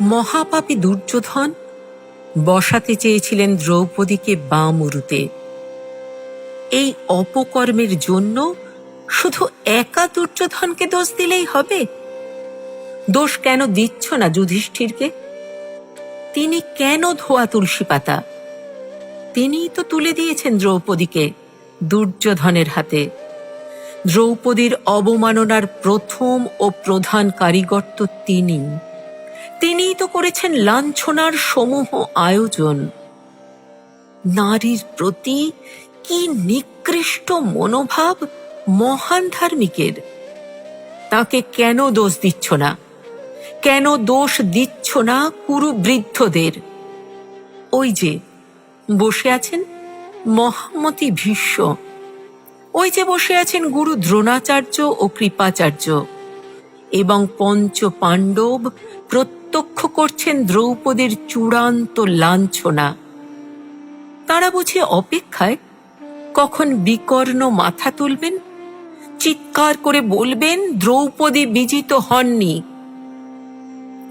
মহাপাপী দুর্যোধন বসাতে চেয়েছিলেন দ্রৌপদীকে বামুরুতে। এই অপকর্মের জন্য শুধু একা দুর্যোধনকে দোষ দিলেই হবে? দোষ কেন দিচ্ছ না যুধিষ্ঠিরকে? তিনি কেন ধোয়া তুলসী পাতা? তিনিই তো তুলে দিয়েছেন দ্রৌপদীকে দুর্যোধনের হাতে। দ্রৌপদীর অবমাননার প্রথম ও প্রধান কারিগর তো তিনি। তিনিই তো করেছেন লাঞ্ছনার সমূহ আয়োজন। নারীর প্রতি কি নিকৃষ্ট মনোভাব মহান ধার্মিকের? তাকে কেন দোষ দিচ্ছ না? কেন দোষ দিচ্ছ না কুরু বৃদ্ধদের ওই যে, বসে আছেন মহামতি ভীষ্ম। ওই যে বসে আছেন গুরু দ্রোণাচার্য ও কৃপাচার্য এবং পঞ্চ পাণ্ডব প্রত্যক্ষ করছেন দ্রৌপদীর চূড়ান্ত লাঞ্ছনা। তারা বুঝি অপেক্ষায় কখন বিকর্ণ মাথা তুলবেন, চিৎকার করে বলবেন, দ্রৌপদী বিজিত হননি।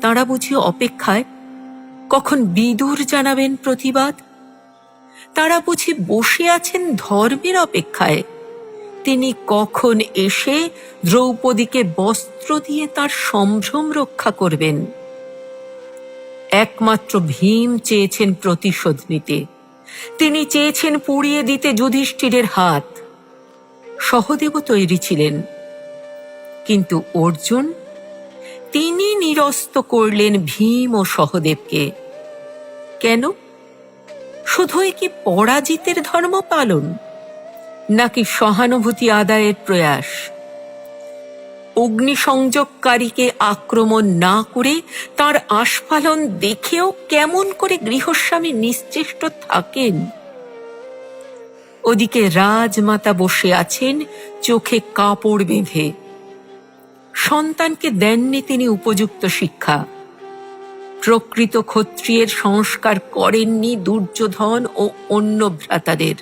তারা বুঝি অপেক্ষায় কখন বিদুর জানাবেন প্রতিবাদ। তারা বুঝি বসে আছেন ধর্মের অপেক্ষায়। তিনি কখন এসে দ্রৌপদীকে বস্ত্র দিয়ে তার সম্ভ্রম রক্ষা করবেন। একমাত্র ভীম চেয়েছেন প্রতিশোধ নিতে। তিনি চেয়েছেন পুড়িয়ে দিতে যুধিষ্ঠিরের হাত। সহদেব তৈরি ছিলেন। কিন্তু অর্জুন, তিনি নিরস্ত করলেন ভীম ও সহদেবকে। কেন? শুধুই কি পরাজিতের ধর্ম পালন, নাকি সহানুভূতি আদায়ের প্রয়াস? অগ্নিসংযোগকারীকে আক্রমণ না করে তার আস্ফালন দেখেও কেমন করে গৃহস্বামী নিশ্চেষ্ট থাকেন? ওদিকে রাজমাতা বসে আছেন, চোখে কাপড় বেঁধে। সন্তানকে দেননি তিনি উপযুক্ত শিক্ষা। প্রকৃত ক্ষত্রিয়ের সংস্কার করেননি দুর্যোধন ও অন্য ভ্রাতাদের।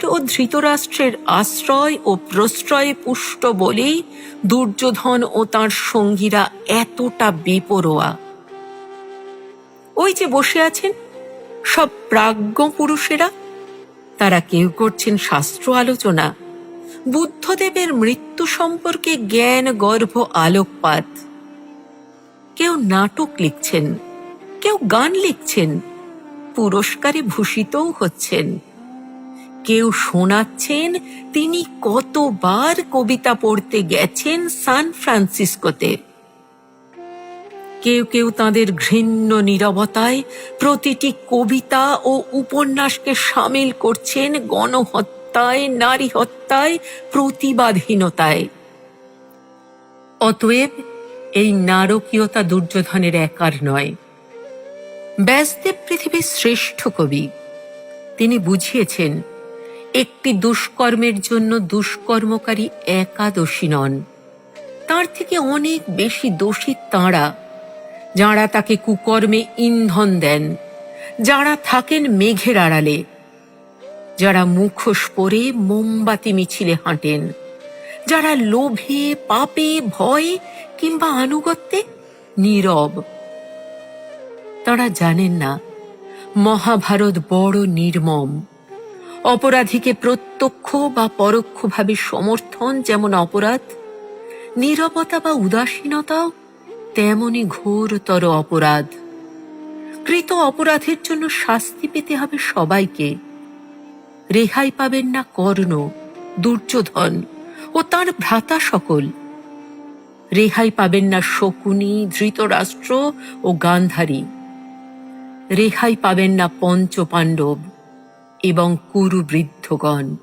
তাঁর ও ধৃতরাষ্ট্রের আশ্রয় ও প্রশ্রয়ে পুষ্ট বলেই দুর্যোধন ও তার সঙ্গীরা এতটা বেপরোয়া। ওই যে বসে আছেন সব প্রাজ্ঞ পুরুষেরা, তারা কেউ করছেন শাস্ত্র আলোচনা। বুদ্ধদেবের মৃত্যু সম্পর্কে জ্ঞান, গর্ভ, আলোকপাত। কেউ নাটক লিখছেন, কেউ গান লিখছেন, পুরস্কারে ভূষিতও হচ্ছেন। কেউ শোনাচ্ছেন, তিনি কতবার কবিতা পড়তে গেছেন সান ফ্রান্সিসকোতে। কেউ কেউ তাদের ঘৃণ্য নীরবতায় প্রতিটি কবিতা ও উপন্যাসকে সামিল করছেন গণহত্যায়, নারী হত্যায়, প্রতিবাদহীনতায়। অতএব এই নারকীয়তা দুর্যোধনের একার নয়। ব্যাসদেব পৃথিবীর শ্রেষ্ঠ কবি, তিনি বুঝিয়েছেন একটি দুষ্কর্মের জন্য দুষ্কর্মকারী একাদশী নন। তার থেকে অনেক বেশি দোষী তাঁরা, যাঁরা তাকে কুকর্মে ইন্ধন দেন, যাঁরা থাকেন মেঘের আড়ালে, যারা মুখোশ পরে মোমবাতি মিছিলে হাঁটেন, যারা লোভে, পাপে, ভয়ে কিংবা আনুগত্যে নীরব। তারা জানেন না, মহাভারত বড় নির্মম। অপরাধীকে প্রত্যক্ষ বা পরোক্ষভাবে সমর্থন যেমন অপরাধ, নীরবতা বা উদাসীনতাও তেমনি ঘোরতর অপরাধ। কৃত অপরাধের জন্য শাস্তি পেতে হবে সবাইকে। রেহাই পাবেন না কর্ণ, দুর্যোধন ও তার ভ্রাতা সকল। রেহাই পাবেন না শকুনি, ধৃতরাষ্ট্র ও গান্ধারী। রেহাই পাবেন না পঞ্চ পাণ্ডব এবং কুরু বৃদ্ধগণ।